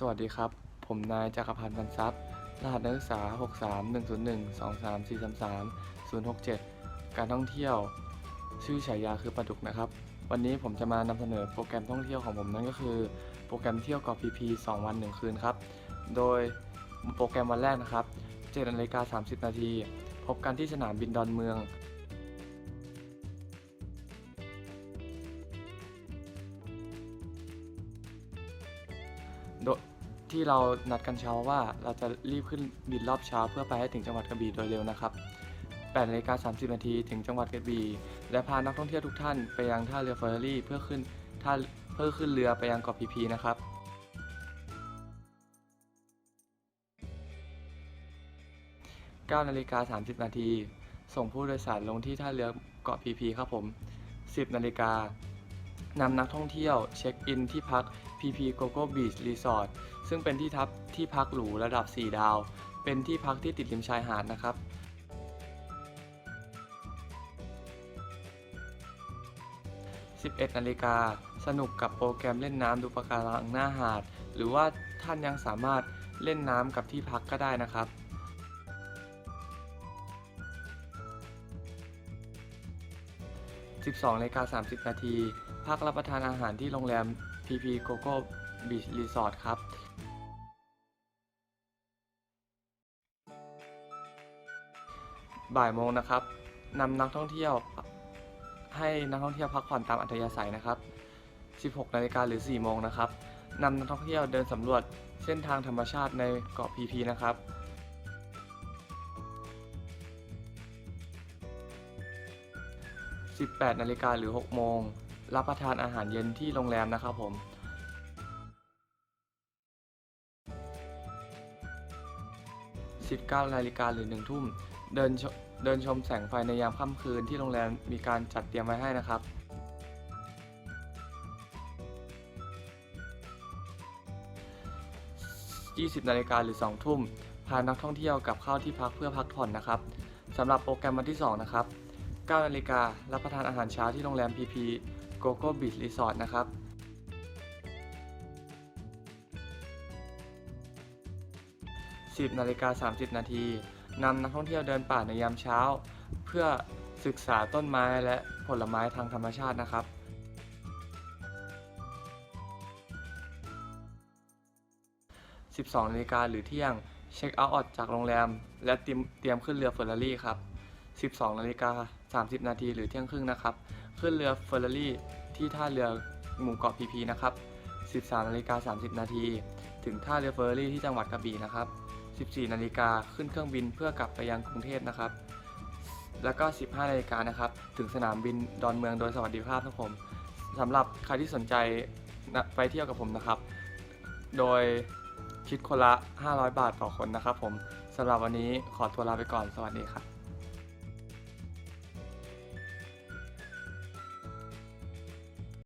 สวัสดีครับ ผมนายจักรพันธ์บรรทรัพย์ รหัสนักศึกษา 631012334067 การท่องเที่ยว ชื่อฉายาคือปลาดุกนะครับ วันนี้ผมจะมานำเสนอโปรแกรมท่องเที่ยวของผมนั่นก็คือ โปรแกรมเที่ยวเกาะพีพี2วัน 1 คืนครับ โดยโปรแกรมวันแรกนะครับ7นาฬิกา30 นาที พบกันที่สนามบินดอนเมือง โดยที่เรานัดกันเช้าว่าเราจะรีบขึ้นบินรอบเช้าเพื่อไปให้ถึงจังหวัดกระบี่โดยเร็วนะครับ8นาฬิกา30 นาทีถึงจังหวัดกระบี่และพานักท่องเที่ยวทุกท่านไปยังท่าเรือเฟอร์รารี่เพื่อขึ้นท่าเพื่อขึ้นเรือไปยังเกาะพีพีนะครับ9นาฬิกา30 นาทีส่งผู้โดยสารลงที่ท่าเรือเกาะพีพีครับผม 10นาฬิกา นำนักท่องเที่ยวเช็คอินที่พัก PP GoGo Beach Resort ซึ่งเป็นที่ทับที่พักหรูระดับ 4 ดาว เป็นที่พักที่ติดริมชายหาดนะครับ11นาฬิกาสนุกกับโปรแกรมเล่นน้ำดูปะการังหน้าหาด หรือว่าท่านยังสามารถเล่นน้ำกับที่พักก็ได้นะครับ12นาฬิกา30นาที พักรับประทานอาหารที่โรงแรม PP GoGo Beach Resort ครับบ่ายโมงนะครับนำนักท่องเที่ยวให้นักท่องเที่ยวพักผ่อนตามอัธยาศัยนะครับ 16 นาฬิกาหรือ 4 โมงนะครับนำนักท่องเที่ยวเดินสำรวจเส้นทางธรรมชาติในเกาะพีพีนะครับ 18 นาฬิกาหรือ 6 โมง รับประทานอาหารเย็นที่โรงแรมนะครับผม19นาฬิกาหรือ 1 ทุ่ม เดินเดินชมแสงไฟในยามค่ำคืนที่โรงแรมมีการจัดเตรียมไว้ให้นะครับ 20นาฬิกาหรือ 2 ทุ่ม พานักท่องเที่ยวกับเข้าที่พักเพื่อพักผ่อนนะครับสำหรับโปรแกรมวันที่ 2 นะครับ9นาฬิการับประทานอาหารเช้าที่โรงแรม PP GoGo Beach Resort นะครับ10นาฬิกา30 นาทีนำนักท่องเที่ยวเดินป่าในยามเช้า เพื่อศึกษาต้นไม้และผลไม้ทางธรรมชาตินะครับ 12นาฬิกาหรือเที่ยง เช็คเอาท์ออกจากโรงแรม และเตรียมขึ้นเรือเฟอร์รารี่ครับ 12นาฬิกา30 นาทีหรือเที่ยงครึ่งนะครับ ขึ้นเรือเฟอร์รารี่ที่ท่าเรือหมู่เกาะพีพีนะครับ 13นาฬิกา30 นาทีถึงท่าเรือเฟอร์รารี่ที่จังหวัดกระบี่นะครับ 14นาฬิกาขึ้นเครื่องบินเพื่อกลับไปยังกรุงเทพนะครับ แล้วก็ 15นาฬิกานะครับ ถึงสนามบินดอนเมืองโดยสวัสดิภาพครับผมสำหรับใครที่สนใจไปเที่ยวกับผมนะครับ โดยคิดคนละ 500 บาทต่อคนนะครับผมสำหรับวันนี้ขอตัวลาไปก่อน สวัสดีครับ